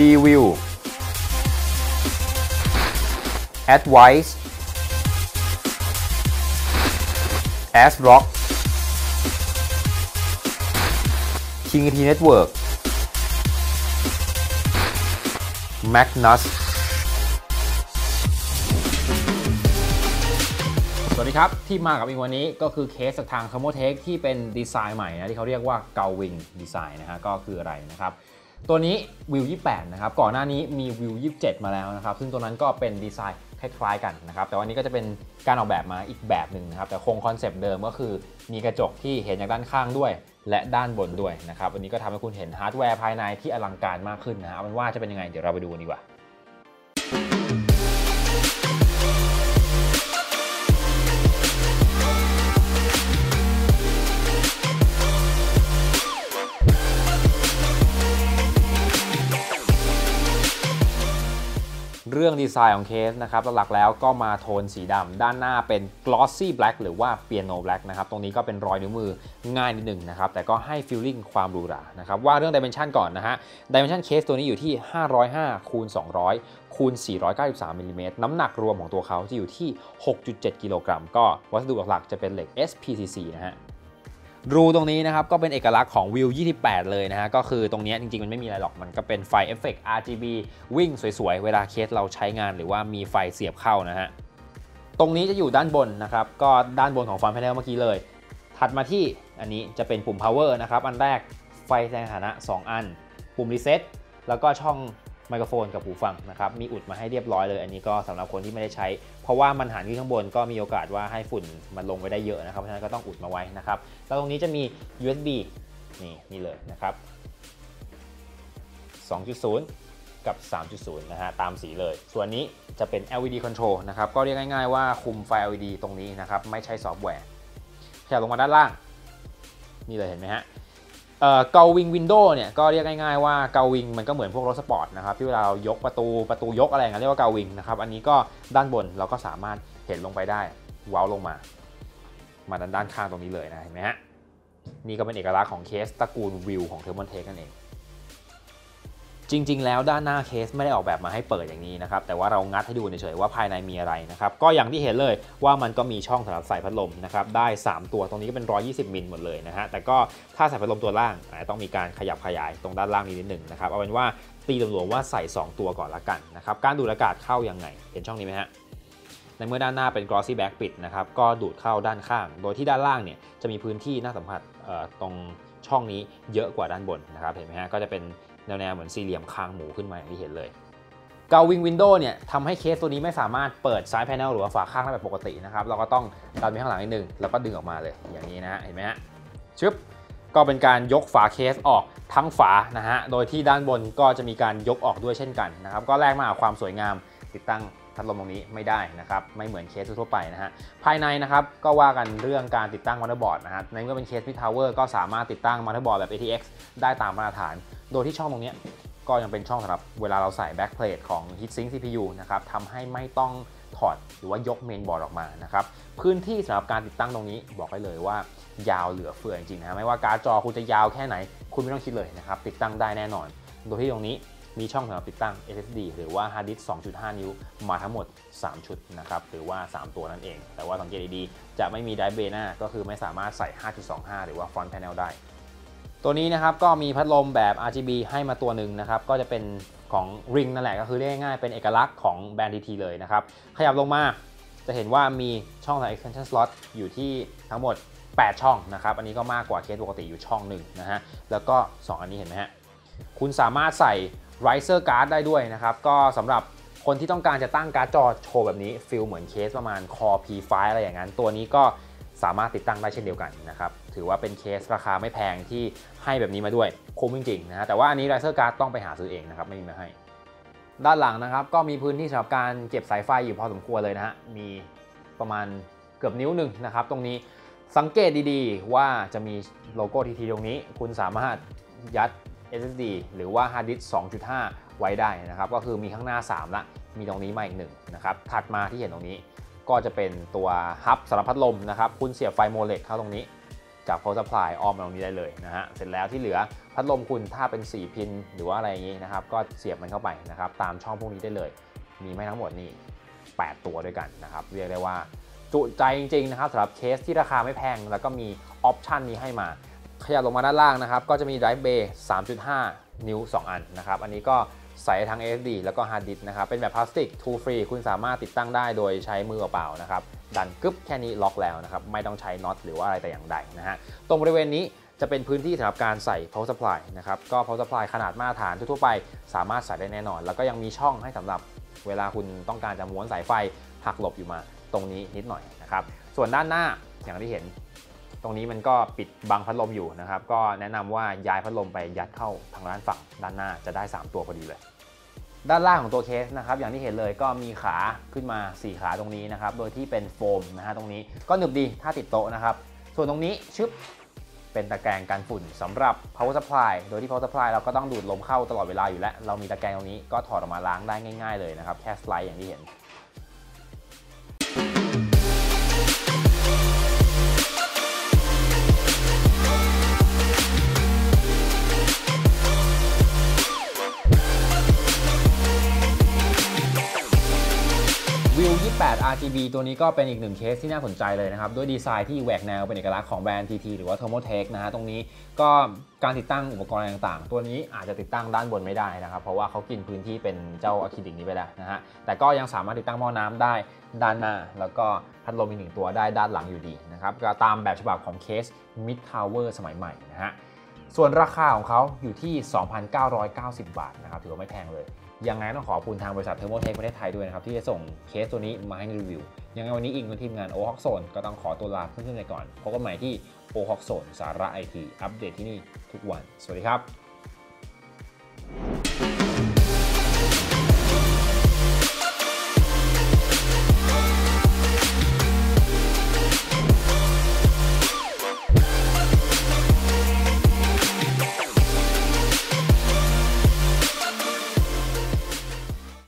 G-View Advice ASRock King T Network Magnus สวัสดีครับ ที่มากับอิงวันนี้ก็คือเคสจากทาง c o m o t e c h ที่เป็นดีไซน์ใหม่นะ ที่เขาเรียกว่า g a l w i n g Design นะฮะ ก็คืออะไรนะครับ ตัวนี้วิว 28 นะครับ ก่อนหน้านี้มีวิว 27 มาแล้วนะครับ ซึ่งตัวนั้นก็เป็นดีไซน์คล้ายๆกันนะครับ แต่วันนี้ก็จะเป็นการออกแบบมาอีกแบบหนึ่งนะครับ แต่คงคอนเซปต์เดิมก็คือมีกระจกที่เห็นจากด้านข้างด้วย และด้านบนด้วยนะครับ วันนี้ก็ทำให้คุณเห็นฮาร์ดแวร์ภายในที่อลังการมากขึ้นนะฮะเอาเป็นว่าจะเป็นยังไง เดี๋ยวเราไปดูกันดีกว่า เรื่องดีไซน์ของเคสนะครับหลักๆแล้วก็มาโทนสีดำด้านหน้าเป็น glossy black หรือว่า piano black นะครับตรงนี้ก็เป็นรอยนิ้วมือง่ายนิดหนึ่งนะครับแต่ก็ให้ feeling ความหรูหรานะครับว่าเรื่อง dimension ก่อนนะฮะ dimension case ตัวนี้อยู่ที่ 505คูณ200คูณ493มิลลิเมตรน้ำหนักรวมของตัวเขาจะอยู่ที่ 6.7 กิโลกรัม ก็วัสดุหลักๆจะเป็นเหล็ก SPCC นะฮะ รูตรงนี้นะครับก็เป็นเอกลักษณ์ของวิว 28 เลยนะฮะก็คือตรงนี้จริงๆ มันไม่มีอะไรหรอกมันก็เป็นไฟเอฟเฟกต์ RGB วิ่งสวยๆ เวลาเคสเราใช้งานหรือว่ามีไฟเสียบเข้านะฮะตรงนี้จะอยู่ด้านบนนะครับก็ด้านบนของฟันแพนเนลเมื่อกี้เลย ถัดมาที่อันนี้จะเป็นปุ่ม power นะครับอันแรกไฟแสดงฐานะ 2 อัน ปุ่ม reset แล้วก็ช่อง ไมโครโฟนกับหูฟังนะครับมีอุดมาให้เรียบร้อยเลย อันนี้ก็สำหรับคนที่ไม่ได้ใช้ เพราะว่ามันหันขึ้นข้างบนก็มีโอกาสว่าให้ฝุ่นมันลงไปได้เยอะนะครับเพราะฉะนั้นก็ต้องอุดมาไว้นะครับแล้วตรงนี้จะมี USB นี่นี่เลยนะครับ 2.0 กับ 3.0 นะฮะตามสีเลย ส่วนนี้จะเป็น LED control นะครับก็เรียกง่ายๆว่าคุมไฟ LED ตรงนี้นะครับไม่ใช่ซอฟต์แวร์ขยับลงมาด้านล่าง นี่เลยเห็นไหมฮะ เกาวิงวินโดว์เนี่ยก็เรียกง่ายๆว่าเกาวิงมันก็เหมือนพวกรถสปอร์ตนะครับที่เวลาเรายกประตูประตูยกอะไรเงี้ยเรียกว่าเกาวิงนะครับอันนี้ก็ด้านบนเราก็สามารถเห็นลงไปได้เว้าลงมา มาด้านด้านข้างตรงนี้เลยนะเห็นไหมฮะนี่ก็เป็นเอกลักษณ์ของเคสตระกูลวิวของเทอร์มอนเทคนั่นเอง จริง ๆ แล้วด้านหน้าเคสไม่ได้ออกแบบมาให้เปิดอย่างนี้นะครับ แต่ว่าเรางัดให้ดูเฉยๆว่าภายในมีอะไรนะครับ ก็อย่างที่เห็นเลยว่ามันก็มีช่องสำหรับใส่พัดลมนะครับ ได้ 3 ตัวตรงนี้ก็เป็น 120 มิลหมดเลยนะฮะ แต่ก็ถ้าใส่พัดลมตัวล่างต้องมีการขยับขยายตรงด้านล่างนิดหนึ่งนะครับ เอาเป็นว่าตีรวมๆว่าใส่ 2 ตัวก่อนละกันนะครับ การดูดอากาศเข้ายังไง เห็นช่องนี้ไหมฮะในเมื่อด้านหน้าเป็น glossy back ปิดนะครับ ก็ดูดเข้าด้านข้าง โดยที่ด้านล่างเนี่ยจะมีพื้นที่น่าสัมผัสตรงช่องนี้เยอะกว่าด้านบนนะครับ เห็นไหมฮะ ก็จะเป็น แนวๆเหมือนสี่เหลี่ยมคางหมูขึ้นมาอย่างที่เห็นเลยเกาวิงวินโดว์เนี่ยทำให้เคสตัวนี้ไม่สามารถเปิดซ้ายแผงหรือว่าฝาข้างได้แบบปกตินะครับ เราก็ต้องดันไปข้างหลังนิดนึง แล้วก็ดึงออกมาเลยอย่างนี้นะฮะเห็นไหมฮะชึบก็เป็นการยกฝาเคสออกทั้งฝานะฮะโดยที่ด้านบนก็จะมีการยกออกด้วยเช่นกันนะครับก็แลกมาความสวยงามติดตั้งพัดลมตรงนี้ไม่ได้นะครับไม่เหมือนเคสทั่วไปนะฮะภายในนะครับก็ว่ากันเรื่องการติดตั้งมอเตอร์บอร์ดนะฮะในเมื่อเป็นเคสพิทาวเวอร์ก็สามารถติดตั้งมอเตอร์บอร์ดแบบ ATX ได้ตามมาตรฐาน โดยที่ช่องตรงนี้ก็ยังเป็นช่องสำหรับเวลาเราใส่แบ็กเพลทของ Heatsink CPU นะครับทำให้ไม่ต้องถอดหรือว่ายกเมนบอร์ดออกมานะครับพื้นที่สำหรับการติดตั้งตรงนี้บอกได้เลยว่ายาวเหลือเฟือจริงๆนะไม่ว่าการ์ดจอคุณจะยาวแค่ไหน คุณไม่ต้องคิดเลยนะครับติดตั้งได้แน่นอน โดยที่ตรงนี้มีช่องสำหรับติดตั้ง SSD หรือว่า Hard Disk 2.5 นิ้ว มาทั้งหมด 3 ชุดนะครับ หรือว่า 3 ตัวนั่นเอง แต่ว่าสังเกตดีๆ จะไม่มีไดร์เบหน้าก็คือไม่สามารถใส่ 5.25 หรือว่า Front Panel ได้ ตัวนี้นะครับก็มีพัดลมแบบ RGB ให้มาตัวหนึ่งนะครับ ก็จะเป็นของ Ring นั่นแหละก็คือเรียกง่ายๆเป็นเอกลักษณ์ของแบรนด์ TT เลยนะครับ ขยับลงมาจะเห็นว่ามีช่องสำหรับ extension slot อยู่ที่ทั้งหมด 8 ช่องนะครับ อันนี้ก็มากกว่าเคสปกติอยู่ช่องหนึ่งนะฮะ แล้วก็ 2 อันนี้เห็นไหมฮะ คุณสามารถใส่ riser card ได้ด้วยนะครับ ก็สำหรับคนที่ต้องการจะตั้งการ์ดจอโชว์แบบนี้ฟิลเหมือนเคสประมาณ Core P5 อะไรอย่างนั้น ตัวนี้ก็ สามารถติดตั้งได้เช่นเดียวกันนะครับ ถือว่าเป็นเคสราคาไม่แพงที่ให้แบบนี้มาด้วยคุ้มจริงๆนะฮะแต่ว่าอันนี้ riser card ต้องไปหาซื้อเองนะครับ ไม่มีมาให้ ด้านหลังนะครับก็มีพื้นที่สำหรับการเก็บสายไฟอยู่พอสมควรเลยนะฮะมีประมาณเกือบนิ้วหนึ่งนะครับ ตรงนี้สังเกตดีๆ ว่าจะมีโลโก้ทีทีตรงนี้ คุณสามารถยัด SSD หรือว่า Hard Disk 2.5 ไว้ได้นะครับ ก็คือมีข้างหน้า 3 ละ มีตรงนี้มาอีกหนึ่งนะครับ ถัดมาที่เห็นตรงนี้ ก็จะเป็นตัวฮับสำหรับพัดลมนะครับคุณเสียบไฟโมเลกเข้าตรงนี้กับ power supply ออมมาตรงนี้ได้เลยนะฮะเสร็จแล้วที่เหลือพัดลมคุณถ้าเป็น 4 พิน หรือว่าอะไรอย่างนี้นะครับก็เสียบมันเข้าไปนะครับตามช่องพวกนี้ได้เลย มีไม่ทั้งหมดนี่8 ตัวด้วยกันนะครับเรียกได้ว่าจุใจจริงๆนะครับสำหรับเคสที่ราคาไม่แพง แล้วก็มีออปชันนี้ให้มาขยับลงมาด้านล่างนะครับก็จะมี Drive Bay 3.5 นิ้ว 2 อันนะครับอันนี้ก็ ใส่ทั้ง SD แล้วก็ Hard Disk นะครับ เป็นแบบพลาสติก Two Free คุณสามารถติดตั้งได้โดยใช้มือเปล่านะครับ ดันกึ๊บแค่นี้ล็อกแล้วนะครับ ไม่ต้องใช้น็อตหรือว่าอะไรแต่อย่างใดนะฮะ ตรงบริเวณนี้จะเป็นพื้นที่สำหรับการใส่ power supply นะครับ ก็ power supply ขนาดมาตรฐานทั่วไป สามารถใส่ได้แน่นอน แล้วก็ยังมีช่องให้สำหรับเวลาคุณต้องการจะม้วนสายไฟหักหลบอยู่มาตรงนี้นิดหน่อยนะครับ ส่วนด้านหน้าอย่างที่เห็น ตรงนี้มันก็ปิดบังพัดลมอยู่นะครับ ก็แนะนำว่าย้ายพัดลมไปยัดเข้าทางด้านฝั่งด้านหน้าจะได้ 3 ตัวพอดีเลย ด้านล่างของตัวเคสนะครับ อย่างที่เห็นเลยก็มีขาขึ้นมา 4 ขาตรงนี้นะครับ โดยที่เป็นโฟมนะฮะตรงนี้ก็หนึบดีถ้าติดโต๊ะนะครับ ส่วนตรงนี้ชึบเป็นตะแกรงกันฝุ่นสำหรับ power supply โดยที่ power supply เราก็ต้องดูดลมเข้าตลอดเวลาอยู่แล้ว เรามีตะแกรงตรงนี้ก็ถอดออกมาล้างได้ง่าย ๆเลยนะครับ แค่สไลด์อย่างที่เห็น RGB ตัวนี้ก็เป็นอีกหนึ่งเคสที่น่าสนใจเลยนะครับ ด้วยดีไซน์ที่แหวกแนวเป็นเอกลักษณ์ของแบรนด์ TT หรือว่า Thermotech นะฮะตรงนี้ก็การติดตั้งอุปกรณ์ต่างๆ ตัวนี้อาจจะติดตั้งด้านบนไม่ได้นะครับ เพราะว่าเขากินพื้นที่เป็นเจ้าอะคริลิกนี้ไปแล้วนะฮะแต่ก็ยังสามารถติดตั้งหม้อน้ำได้ด้านหน้า แล้วก็พัดลมอีกหนึ่งตัวได้ด้านหลังอยู่ดีนะครับก็ตามแบบฉบับของเคส Mid Tower สมัยใหม่นะฮะส่วนราคาของเขาอยู่ที่ 2,990 บาทนะครับถือว่าไม่แพงเลย ยังไงต้องขอบคุณทางบริษัทเทอร์โมเทคประเทศไทยด้วยนะครับ ที่จะส่งเคสตัวนี้มาให้รีวิว ยังไงวันนี้อิงกับทีมงานโอฮอกโซนก็ต้องขอตัวลาเพื่อนๆไปก่อนพบกันใหม่ที่โอฮอกโซนสาระไอทีอัปเดตที่นี่ทุกวัน สวัสดีครับ